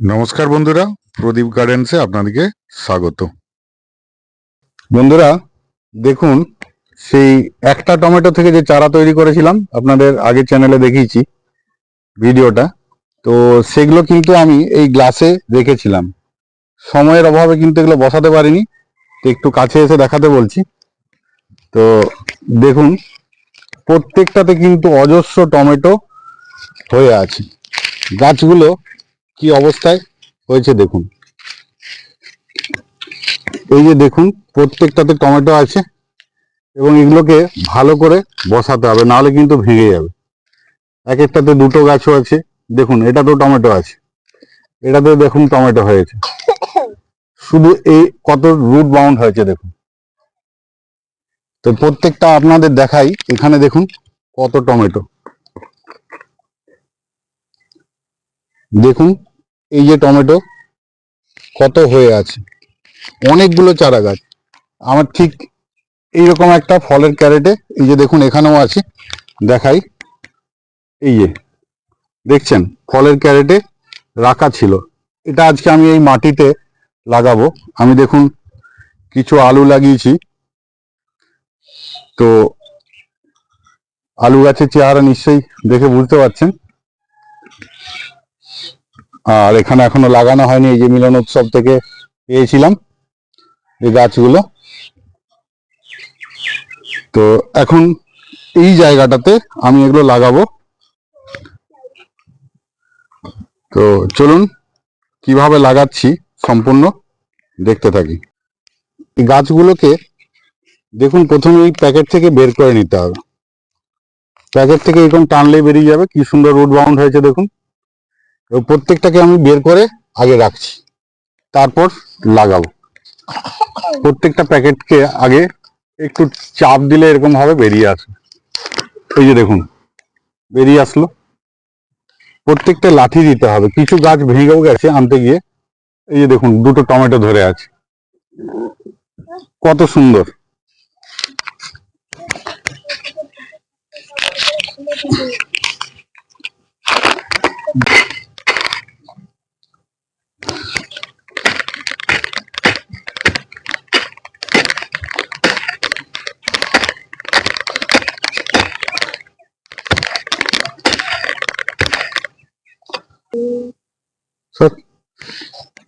নমস্কার বন্ধুরা, প্রদীপ গার্ডেন্সে আপনাদেরকে স্বাগত। বন্ধুরা, দেখুন, সেই একটা টমেটো থেকে যে চারা তৈরি করেছিলাম, আপনাদের আগের চ্যানেলে দেখিয়েছি, ভিডিওটা। তো সেগুলো কিন্তু আমি এই গ্লাসে রেখেছিলাম। সময়ের অভাবে কিন্তু এগুলো বসাতে পারিনি, তো একটু কাছে এসে দেখাতে বলছি। তো দেখুন, প্রত্যেকটাতে কিন্তু অজস্র টমেটো হয়ে আছে। গাছগুলো কি অবস্থায় হয়েছে দেখুন। এই যে দেখুন, প্রত্যেকটাতে টমেটো আছে এবং এগুলোকে ভালো করে বসাতে হবে, নাহলে কিন্তু ভেঙে যাবে। এক একটাতে দুটো গাছও আছে। দেখুন, এটাতেও টমেটো আছে, এটাতেও দেখুন টমেটো হয়েছে। শুধু এই কত রুট বাউন্ড হয়েছে দেখুন। তো প্রত্যেকটা আপনাদের দেখাই, এখানে দেখুন কত টমেটো। দেখুন এই যে টমেটো, কত হয়ে আছে? অনেকগুলো চারা গাছ আমার ঠিক এইরকম একটা ফলের ক্যারেটে, এই যে দেখুন, এখানেও আছে, দেখাই। এই যে, দেখছেন? ফলের ক্যারেটে রাখা ছিল। এটা আজকে আমি এই মাটিতে লাগাবো। আমি দেখুন, কিছু আলু লাগিয়েছি। তো আলু গাছের চেহারা নিশ্চয়ই দেখে বুঝতে পারছেন। আর এখানে এখনও লাগানো হয়নি, এই যে মিলন উৎসব থেকে পেয়েছিলাম এই গাছগুলো। তো এখন এই জায়গাটাতে আমি এগুলো লাগাবো। তো চলুন, কীভাবে লাগাচ্ছি সম্পূর্ণ দেখতে থাকি। এই গাছগুলোকে দেখুন, প্রথমে এই প্যাকেট থেকে বের করে নিতে হবে। প্যাকেট থেকে এরকম টানলেই বেরিয়ে যাবে। কি সুন্দর রুট বাউন্ড হয়েছে দেখুন। প্রত্যেকটাকে আমি বের করে আগে রাখছি। তারপর লাগাবো। প্রত্যেকটা প্যাকেটকে আগে একটু চাপ দিলে এরকম ভাবে বেরিয়ে আসবে এই যে দেখুন, বেরিয়ে আসলো। প্রত্যেকটা লাঠি দিতে হবে। কিছু গাছ ভেঙেও গেছে আনতে গিয়ে। এই যে দেখুন, দুটো টমেটো ধরে আছে। কত সুন্দর।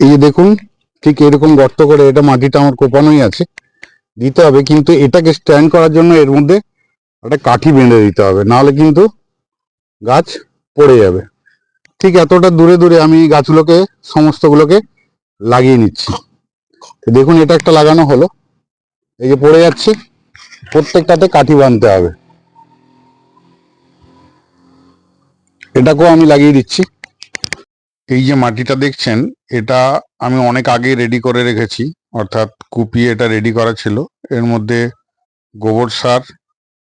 এই যে দেখুন, ঠিক এরকম গর্ত করে এটা মাটিটা আমার কোপানোই আছে। দিতে হবে, কিন্তু এটাকে স্ট্যান্ড করার জন্য এর মধ্যে একটা কাঠি বেঁধে দিতে হবে, নাহলে কিন্তু গাছ পড়ে যাবে। ঠিক এতটা দূরে দূরে আমি গাছগুলোকে, সমস্তগুলোকে লাগিয়ে নিচ্ছি। দেখুন, এটা একটা লাগানো হলো। এই যে পড়ে যাচ্ছে, প্রত্যেকটাতে কাঠি বাঁধতে হবে। এটাকেও আমি লাগিয়ে দিচ্ছি। এই যে মাটিটা দেখছেন, এটা আমি অনেক আগে রেডি করে রেখেছি, অর্থাৎ কুপিয়ে এটা রেডি করা ছিল। এর মধ্যে গোবর সার,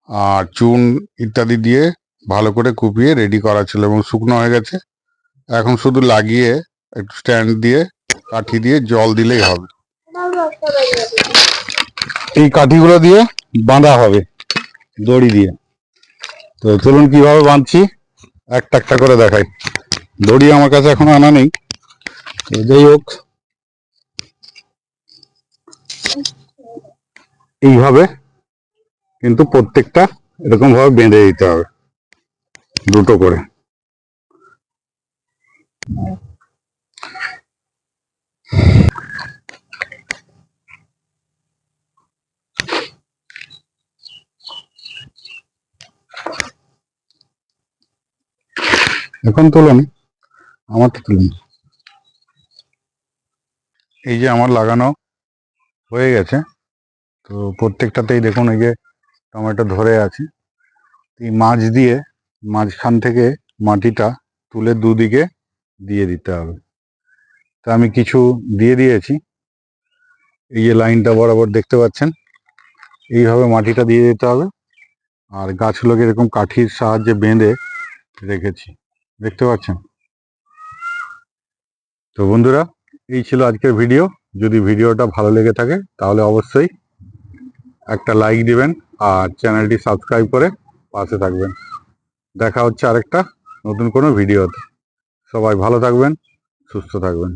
আর চুন ইত্যাদি দিয়ে ভালো করে কুপিয়ে রেডি করা ছিল এবং শুকনো হয়ে গেছে। এখন শুধু লাগিয়ে একটু স্ট্যান্ড দিয়ে, কাঠি দিয়ে জল দিলেই হবে। এই কাঠিগুলো দিয়ে বাঁধা হবে, দড়ি দিয়ে। তো চলুন কীভাবে বাঁধছি, একটা একটা করে দেখাই। দড়ি আমার কাছে এখনও আনা নেই। যাই হোক। এইভাবে কিন্তু প্রত্যেকটা এরকম ভাবে বেঁধে দিতে হবে। দুটো করে। এখন তুলুন আমারটা তুলুন এই যে আমার লাগানো হয়ে গেছে, তো প্রত্যেকটাতেই দেখুন এই যে টমেটো ধরে আছে। এই মাছ দিয়ে মাঝখান থেকে মাটিটা তুলে দুদিকে দিয়ে দিতে হবে। তা আমি কিছু দিয়ে দিয়েছি। এই যে লাইনটা বরাবর দেখতে পাচ্ছেন, এইভাবে মাটিটা দিয়ে দিতে হবে। আর গাছগুলোকে এরকম কাঠির সাহায্যে বেঁধে রেখেছি। দেখতে পাচ্ছেন? তো বন্ধুরা, এই ছিল আজকের ভিডিও যদি ভিডিওটা ভালো লেগে থাকে, তাহলে অবশ্যই একটা লাইক দিবেন আর চ্যানেলটি সাবস্ক্রাইব করে পাশে থাকবেন। দেখা হচ্ছে আরেকটা নতুন কোনো ভিডিওতে সবাই ভালো থাকবেন, সুস্থ থাকবেন।